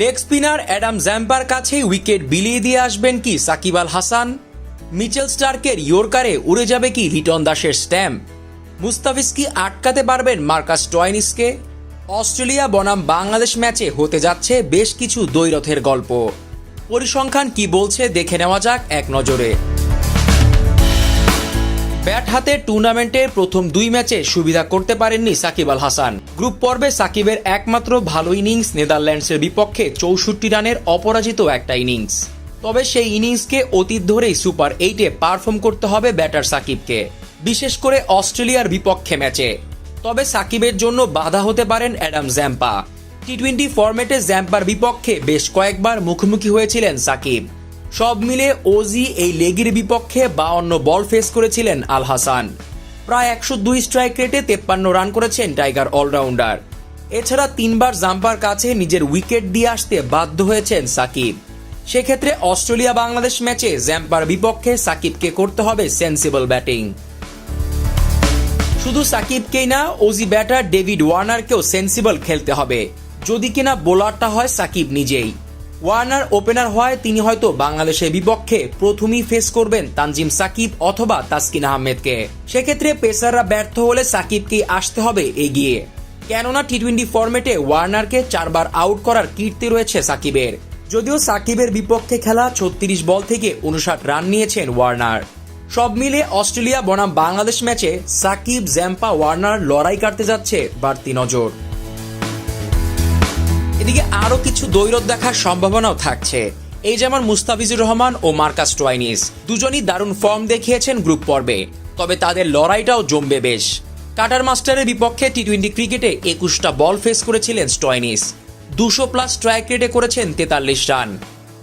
Leg spinner Adam জ্যাম্পার কাছেই wicket বিলিয়ে দিয়ে আসবেন কি সাকিব আল হাসান? মিচেল স্টার্কের ইয়র্কারে উড়ে যাবে কি লিটন দাসের স্ট্যাম্প? মুস্তাফিজ কি আটকাতে পারবেন মার্কাস টয়নিসকে অস্ট্রেলিয়া বনাম বাংলাদেশ ম্যাচে হতে যাচ্ছে বেশ কিছু দৈরথের গল্প। পরিসংখ্যান কি বলছে দেখে নেওয়া যাক এক নজরে। ব্যাট হাতে টুর্নামেন্টের প্রথম দুই ম্যাচে সুবিধা করতে পারেননি সাকিব আল হাসান। গ্রুপ পর্বে সাকিবের একমাত্র ভালো ইনিংস নেদারল্যান্ডসের বিপক্ষে চৌষট্টি রানের অপরাজিত একটা ইনিংস। তবে সেই ইনিংসকে অতীত ধরেই সুপার এইটে পারফর্ম করতে হবে ব্যাটার সাকিবকে, বিশেষ করে অস্ট্রেলিয়ার বিপক্ষে ম্যাচে। তবে সাকিবের জন্য বাধা হতে পারেন অ্যাডাম জ্যাম্পা। টি টোয়েন্টি ফরম্যাটে জ্যাম্পার বিপক্ষে বেশ কয়েকবার মুখোমুখি হয়েছিলেন সাকিব। সব মিলে ওজি এই লেগের বিপক্ষে বাউন্ন বল ফেস করেছিলেন আল হাসান। প্রায় একশো দুই স্ট্রাইক রেটে তেপ্পান্ন রান করেছেন টাইগার অলরাউন্ডার এছাড়া তিনবার জাম্পার কাছে নিজের উইকেট দিয়ে আসতে বাধ্য হয়েছেন সাকিব। সেক্ষেত্রে অস্ট্রেলিয়া বাংলাদেশ ম্যাচে জ্যাম্পার বিপক্ষে সাকিবকে করতে হবে সেন্সিবল ব্যাটিং শুধু সাকিবকেই না, ওজি ব্যাটার ডেভিড ওয়ার্নারকেও সেন্সিবল খেলতে হবে। যদি কিনা বোলারটা হয় সাকিব নিজেই। ওয়ার্নার ওপেনার হয় তিনি হয়তো বাংলাদেশের বিপক্ষে প্রথমেই ফেস করবেন তানজিম সাকিব অথবা তাসকিন আহমেদকে। সেক্ষেত্রে পেসাররা ব্যর্থ হলে সাকিবকে আসতে হবে এগিয়ে। কেননা টি টোয়েন্টি ফরম্যাটে ওয়ার্নারকে চারবার আউট করার কীর্তি রয়েছে সাকিবের। যদিও সাকিবের বিপক্ষে খেলা ছত্রিশ বল থেকে উনষাট রান নিয়েছেন ওয়ার্নার। সব মিলে অস্ট্রেলিয়া বনাম বাংলাদেশ ম্যাচে সাকিব, জ্যাম্পা, ওয়ার্নার লড়াই কাটতে যাচ্ছে বাড়তি নজর। এদিকে আরও কিছু দৈরত দেখার সম্ভাবনাও থাকছে। এই যেমন মুস্তাফিজুর রহমান ও মার্কাস টোয়াইনিস, দুজনই দারুণ ফর্ম দেখিয়েছেন গ্রুপ পর্বে, তবে তাদের লড়াইটাও জমবে বেশ। কাটার মাস্টারের বিপক্ষে টি টোয়েন্টি ক্রিকেটে একুশটা বল ফেস করেছিলেন স্টয়নিস দুশো প্লাস স্ট্রাইক রেটে করেছেন তেতাল্লিশ রান।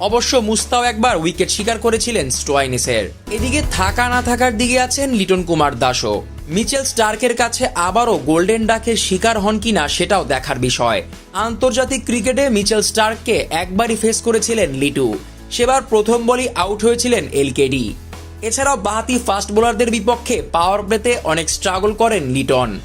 অবশ্য মুস্তাও একবার উইকেট শিকার করেছিলেন স্টোয়াইনিসের এদিকে থাকা না থাকার দিকে আছেন লিটন কুমার দাসও। মিচেল স্টার্কের কাছে আবারও গোল্ডেন ডাকের শিকার হন কিনা সেটাও দেখার বিষয়। আন্তর্জাতিক ক্রিকেটে মিচেল স্টার্ককে একবারই ফেস করেছিলেন লিটু। সেবার প্রথম বলই আউট হয়েছিলেন এলকেডি। এছাড়াও বাহাতি ফাস্ট বোলারদের বিপক্ষে পাওয়ার প্লেতে অনেক স্ট্রাগল করেন লিটন।